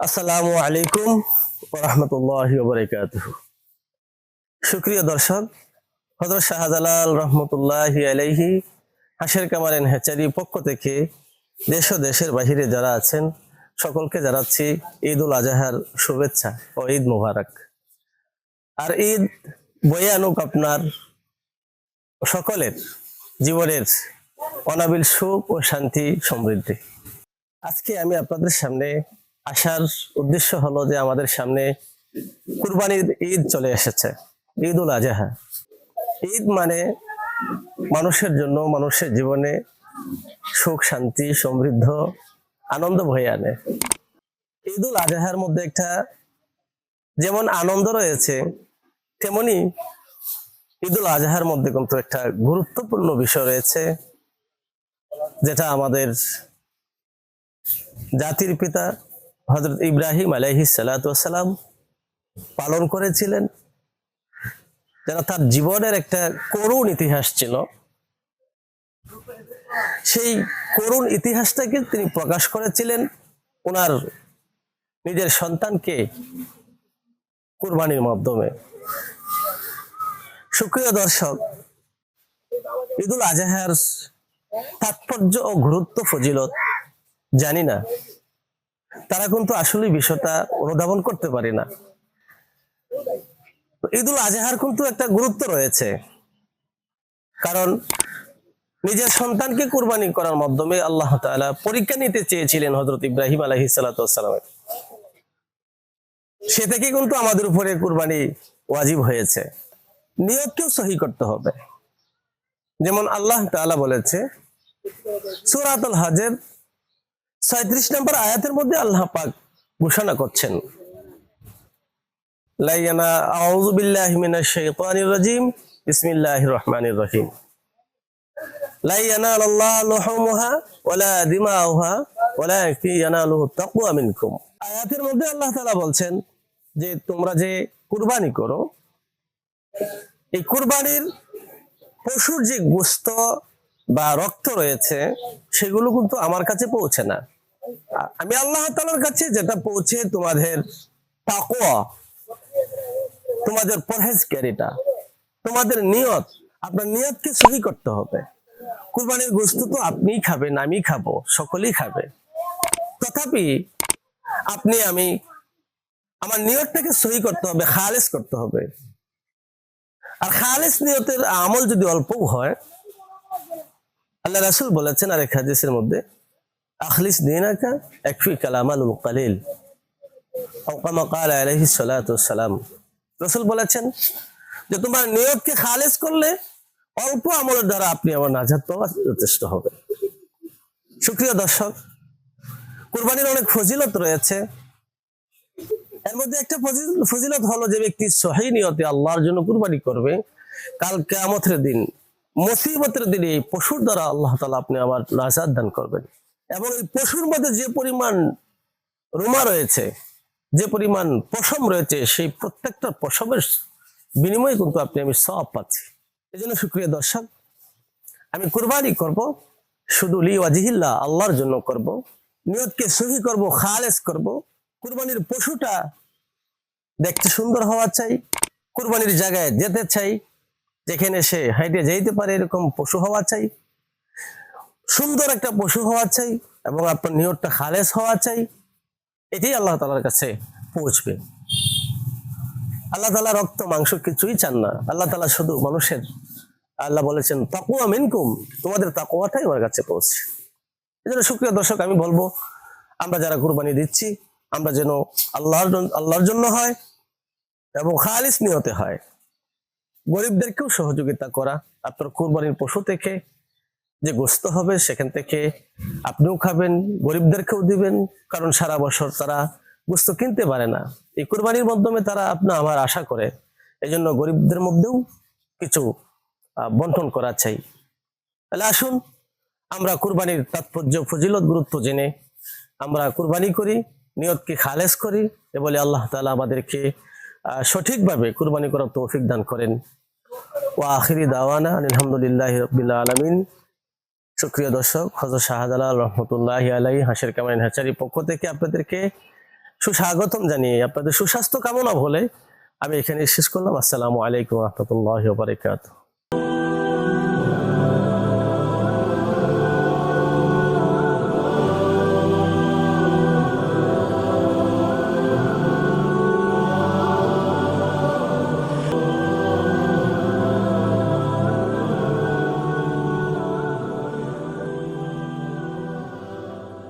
আসসালামু আলাইকুম রহমতুল্লাহ বরকাত সুপ্রিয় দর্শক হজরত শাহজালাল রহমতুল্লাহ আলাইহি হাসের কামারেন হেচারি পক্ষ থেকে দেশ ও দেশের বাহিরে যারা আছেন, সকলকে জানাচ্ছি ঈদ উল আজহার শুভেচ্ছা ও ঈদ মুবারক। আর ঈদ বয়ে আনুক আপনার সকলের জীবনের অনাবিল সুখ ও শান্তি সমৃদ্ধি। আজকে আমি আপনাদের সামনে আসার উদ্দেশ্য হলো যে আমাদের সামনে কুরবানির ঈদ চলে এসেছে। ঈদ উল আজহা। ঈদ মানে মানুষের জন্য, মানুষের জীবনে সুখ, শান্তি, সমৃদ্ধ, আনন্দ বয়ে আনে। ঈদ উল আজহার মধ্যে একটা যেমন আনন্দ রয়েছে, তেমনি ঈদ উল আজহার মধ্যে কিন্তু একটা গুরুত্বপূর্ণ বিষয় রয়েছে, যেটা আমাদের জাতির পিতা হজরত ইব্রাহিম আলাইহি সালাম পালন করেছিলেন। যেটা তার জীবনের একটা করুণ ইতিহাস ছিল, সেই করুণ ইতিহাসটাকে তিনি প্রকাশ করেছিলেন। ওনার নিজের সন্তানকে কুরবানির মাধ্যমে। সুপ্রিয় দর্শক, ঈদুল আজহার তাৎপর্য ও গুরুত্ব, ফজিলত জানি না। তারা কিন্তু আসলে বিষয়টা অনুধাবন করতে পারে না। ঈদুল আজহার কিন্তু একটা গুরুত্ব রয়েছে। কারণ নিজের সন্তানকে কুরবানি করার মাধ্যমে আল্লাহ তাআলা পরীক্ষা নিতে চেয়েছিলেন হজরত ইব্রাহিম আলহি সালাতামের সে থেকে কিন্তু আমাদের উপরে কুরবানি ওয়াজিব হয়েছে। নিয়তকেও সহি করতে হবে। যেমন আল্লাহ তাআলা বলেছে, সুরাতুল হজের ছয়ত্রিশ নম্বর আয়াতের মধ্যে আল্লাহ পাক ঘোষণা করছেন। বলছেন যে, তোমরা যে কুরবানি করো, এই কুরবানির পশুর যে গোস্ত বা রক্ত রয়েছে, সেগুলো কিন্তু আমার কাছে পৌঁছে না। আমি আল্লাহ তালার কাছে যেটা পৌঁছে তোমাদের তাকওয়া, তোমাদের পরহেজকারিতা তোমাদের নিয়ত, আপনার নিয়তকে সহি করতে হবে। কুরবানির গোস্ত তো আপনিই খাবেন আমি খাব, সকলেই খাবে। তথাপি আপনি, আমি, আমার নিয়তটাকে সহি করতে হবে, খালেস করতে হবে। আর খালেস নিয়তের আমল যদি অল্প হয়, আল্লাহ রাসুল বলেছেন আর এক হাদিসের মধ্যে আখলিস সালাম রসুল বলেছেন যে, তোমার নিয়তকে খালেজ করলে অল্প আমলের দ্বারা আপনি আমার নাজাত পাওয়া যথেষ্ট হবে। সুপ্রিয় দর্শক, কুরবানির অনেক ফজিলত রয়েছে। এর মধ্যে একটা ফজিল- ফজিলত হলো যে, ব্যক্তি সহি নিয়তে আল্লাহর জন্য কুরবানি করবে, কাল কেয়ামতের দিন, মুসিবতের দিনে এই পশুর দ্বারা আল্লাহ তালা আপনি আমার নাজাত দান করবেন। এবং এই পশুর মধ্যে যে পরিমাণ রোমা রয়েছে, যে পরিমাণ পশম রয়েছে, সেই প্রত্যেকটা পশমের বিনিময়ে কিন্তু আপনি আমি সব পাচ্ছি। এই জন্য সুক্রিয় দর্শক, আমি কুরবানি করব, শুধু লি ওয়াজিহিল্লা, আল্লাহর জন্য করব। নিয়তকে সহি করব, খালেস করব। কুরবানির পশুটা দেখতে সুন্দর হওয়া চাই, কুরবানির জায়গায় যেতে চাই, যেখানে সে হাইটে যাইতে পারে এরকম পশু হওয়া চাই। সুন্দর একটা পশু হওয়া চাই এবং আপনার নিয়তটা খালেস হওয়া চাই, এটাই আল্লাহ তালার কাছে পৌঁছবে। আল্লাহ তালা রক্ত, মাংস কিছুই চান না। আল্লাহ তালা শুধু মানুষের, আল্লাহ বলেছেন, তাকুয়া মিনকুম, তোমাদের তাকুয়াটাই আমার কাছে পৌঁছে। এই জন্য সুপ্রিয় দর্শক, আমি বলব, আমরা যারা কুরবানি দিচ্ছি, আমরা যেন আল্লাহর আল্লাহর জন্য হয় এবং খালিস নিয়তে হয়। গরিবদেরকেও সহযোগিতা করা আপনার কুরবানির পশু থেকে যে গোস্ত হবে সেখান থেকে আপনিও খাবেন, গরিবদেরকেও দিবেন, কারণ সারা বছর তারা গোস্ত কিনতে পারে না। এই কুরবানির মাধ্যমে তারা আপনা আমার আশা করে এই জন্য গরিবদের মধ্যেও কিছু বন্টন করা চাই। তাহলে আসুন, আমরা কুরবানির তাৎপর্য, ফজিলত, গুরুত্ব জেনে আমরা কুরবানি করি, নিয়তকে খালেজ করি, এ বলে আল্লাহ তালা আমাদেরকে সঠিকভাবে কুরবানি করার তৌফিক দান করেন। ও আখিরি দাওয়ানা আলহামদুলিল্লাহ রবিল্লা আলমিন। সুপ্রিয় দর্শক হজর শাহজালাল রহমতুল্লাহ আলাই হাসের কামাইন হাচারির পক্ষ থেকে আপনাদেরকে সুস্বাগতম জানিয়ে, আপনাদের সুস্বাস্থ্য কামনা বলে আমি এখানে শেষ করলাম। আসসালামু আলাইকুম রহমতুল্লাহ বারকাত